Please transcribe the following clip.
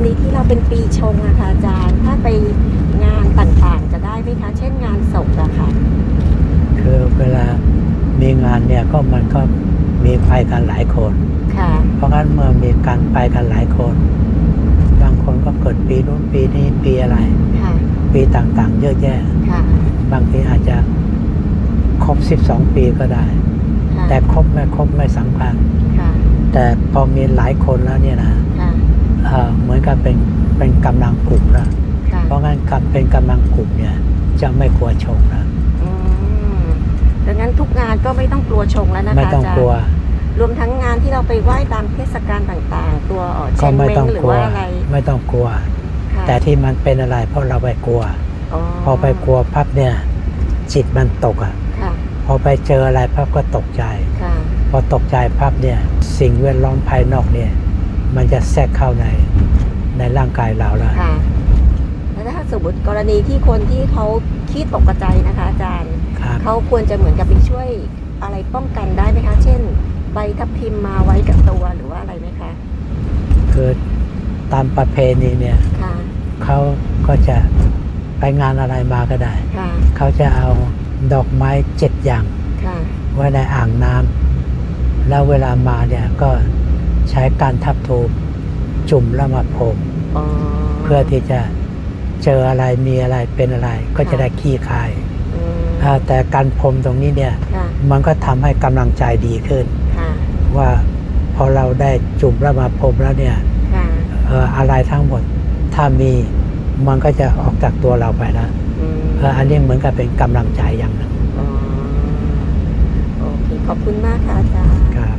เป็นปีชงอะค่ะอาจารย์ ถ้าไปงานต่างๆ จะได้ไหมคะ เช่นงานศพอะค่ะ คือเวลามีงานเนี่ยก็มันก็มีไปกันหลายคน ค่ะ เพราะงั้นเมื่อมีการไปกันหลายคน บางคนก็เกิดปีนู้นปีนี้ปีอะไร ค่ะ ปีต่างๆ เยอะแยะ ค่ะ บางทีอาจจะครบ 12 ปีก็ได้ค่ะแต่ครบไม่ครบไม่สำคัญ ค่ะ แต่พอมีหลายคนแล้วเนี่ยนะ ค่ะ เอ่อเหมือนกับเป็นเป็นกำลังกลุ่มนะค่ะเพราะงั้นกับเป็นกำลังกลุ่มเนี่ยจะไม่กลัวชงนะอืมดังนั้นทุกงานก็ไม่ต้องกลัวชงแล้วนะคะไม่ต้องอาจารกลัว ย์รวมทั้งงานที่เราไปไหว้ตามเทศกาลต่างๆ ตัวเอ่อเชก็งไม่เม้ต้องงหรืกอลัวว่าอะไรไม่ต้องกลัว ค่ะแต่ที่มันเป็นอะไรเพราะเราไปกลัว พอไปกลัวพับเนี่ยจิตมันตกอะค่ะพอไปเจออะไรพับก็ตกใจ ค่ะพอตกใจพับเนี่ยสิ่งแวดล้อมภายนอกเนี่ยมัน จะแทรกเข้าในในร่างกายเราแล้วค่ะแล้วถ้าสมมติกรณีที่คนที่เขาขี้ตกกระจายนะคะ อาจารย์ครับเขาควรจะเหมือนกับไปช่วยอะไรป้องกันได้ไหมคะ เช่น ใบทับทิมมาไว้กับตัวหรือว่าอะไรไหมคะคือตามประเพณีเนี่ยค่ะเขาก็จะไปงานอะไรมาก็ได้ค่ะเขาจะเอาดอกไม้เจ็ดอย่างค่ะไว้ในอ่างน้ำแล้วเวลามาเนี่ยก็ใช้การทับทูป จุ่มแล้วมาพรมอ๋อเพื่อที่จะเจออะไรมีอะไรเป็นอะไร ก็จะได้ขี้คายอืมอ่าแต่การพรมตรงนี้เนี่ยค่ะมันก็ทำให้กำลังใจดีขึ้นค่ะว่าพอเราได้จุ่มแล้วมาพรมแล้วเนี่ยค่ะเอ่ออะไรทั้งหมดถ้ามีมันก็จะออกจากตัวเราไปนะอืมเอ่ออันนี้เหมือนกับเป็นกำลังใจอย่างหนึ่งอ๋อโอเคขอบคุณมากค่ะอาจารย์ครับ